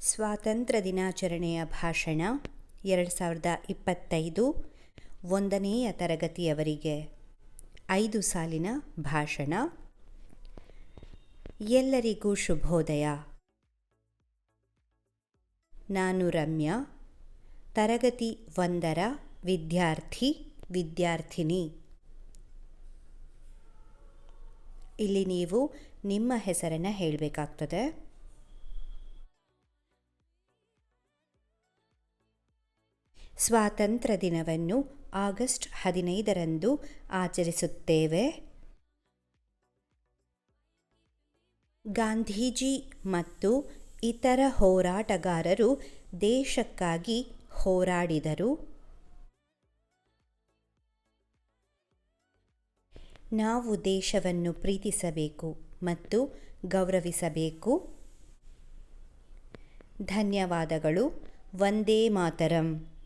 ಸ್ವಾತಂತ್ರ್ಯ ದಿನಾಚರಣೆಯ ಭಾಷಣ ಎರಡು ಸಾವಿರದ ಇಪ್ಪತ್ತೈದು ಒಂದನೆಯ ತರಗತಿಯವರಿಗೆ. ಐದು ಸಾಲಿನ ಭಾಷಣ. ಎಲ್ಲರಿಗೂ ಶುಭೋದಯ. ನಾನು ರಮ್ಯಾ, ತರಗತಿ ಒಂದರ ವಿದ್ಯಾರ್ಥಿ, ವಿದ್ಯಾರ್ಥಿನಿ. ಇಲ್ಲಿ ನೀವು ನಿಮ್ಮ ಹೆಸರನ್ನು ಹೇಳಬೇಕಾಗ್ತದೆ. ಸ್ವಾತಂತ್ರ್ಯ ದಿನವನ್ನು ಆಗಸ್ಟ್ ಹದಿನೈದರಂದು ಆಚರಿಸುತ್ತೇವೆ. ಗಾಂಧೀಜಿ ಮತ್ತು ಇತರ ಹೋರಾಟಗಾರರು ದೇಶಕ್ಕಾಗಿ ಹೋರಾಡಿದರು. ನಾವು ದೇಶವನ್ನು ಪ್ರೀತಿಸಬೇಕು ಮತ್ತು ಗೌರವಿಸಬೇಕು. ಧನ್ಯವಾದಗಳು. ವಂದೇ ಮಾತರಂ.